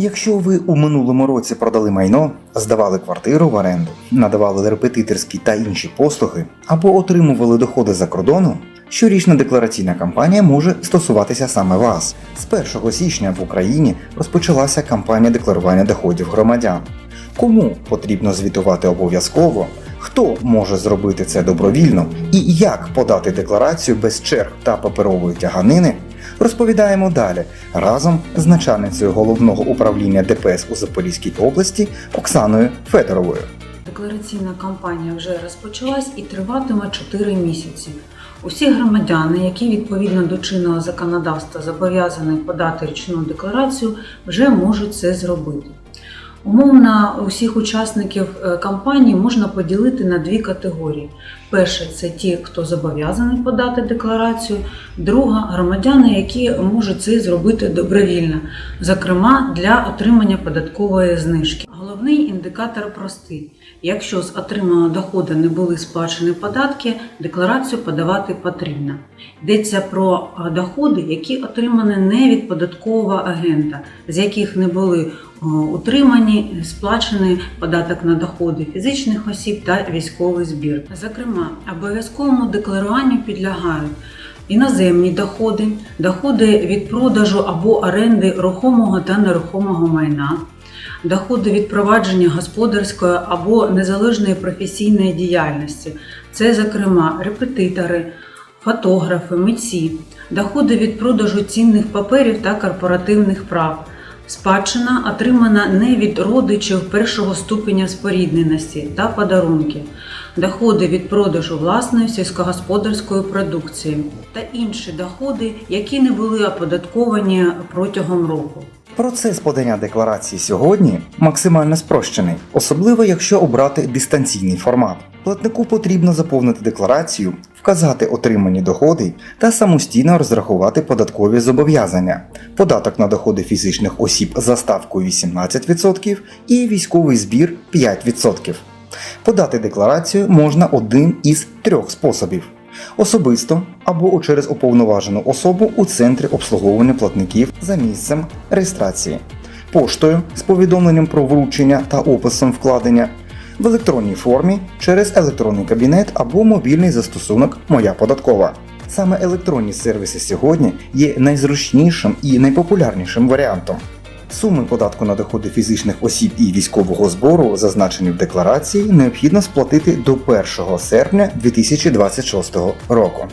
Якщо ви у минулому році продали майно, здавали квартиру в оренду, надавали репетиторські та інші послуги або отримували доходи за кордону, щорічна деклараційна кампанія може стосуватися саме вас. З 1 січня в Україні розпочалася кампанія декларування доходів громадян. Кому потрібно звітувати обов'язково, хто може зробити це добровільно і як подати декларацію без черг та паперової тяганини, розповідаємо далі разом з начальницею головного управління ДПС у Запорізькій області Оксаною Федоровою. Деклараційна кампанія вже розпочалась і триватиме 4 місяці. Усі громадяни, які відповідно до чинного законодавства зобов'язані подати річну декларацію, вже можуть це зробити. Умовно, усіх учасників е, кампанії можна поділити на дві категорії. Перше це ті, хто зобов'язаний подати декларацію. Друга громадяни, які можуть це зробити добровільно, зокрема для отримання податкової знижки. Головний індикатор простий. Якщо з отриманого доходу не були сплачені податки, декларацію подавати потрібно. Йдеться про е, доходи, які отримані не від податкового агента, з яких не були е, утримані, сплачений податок на доходи фізичних осіб та військовий збір. Зокрема, обов'язковому декларуванню підлягають іноземні доходи, доходи від продажу або оренди рухомого та нерухомого майна, доходи від провадження господарської або незалежної професійної діяльності. Це, зокрема, репетитори, фотографи, митці, доходи від продажу цінних паперів та корпоративних прав. Спадщина отримана не від родичів першого ступеня спорідненості та подарунки, доходи від продажу власної сільськогосподарської продукції та інші доходи, які не були оподатковані протягом року. Процес подання декларації сьогодні максимально спрощений, особливо якщо обрати дистанційний формат. Платнику потрібно заповнити декларацію, вказати отримані доходи та самостійно розрахувати податкові зобов'язання, податок на доходи фізичних осіб за ставкою 18% і військовий збір 5%. Подати декларацію можна одним із трьох способів: особисто або через уповноважену особу у центрі обслуговування платників за місцем реєстрації, поштою з повідомленням про вручення та описом вкладення, в електронній формі через електронний кабінет або мобільний застосунок Моя податкова. Саме електронні сервіси сьогодні є найзручнішим і найпопулярнішим варіантом. Суми податку на доходи фізичних осіб і військового збору, зазначені в декларації, необхідно сплатити до 1 серпня 2026 року.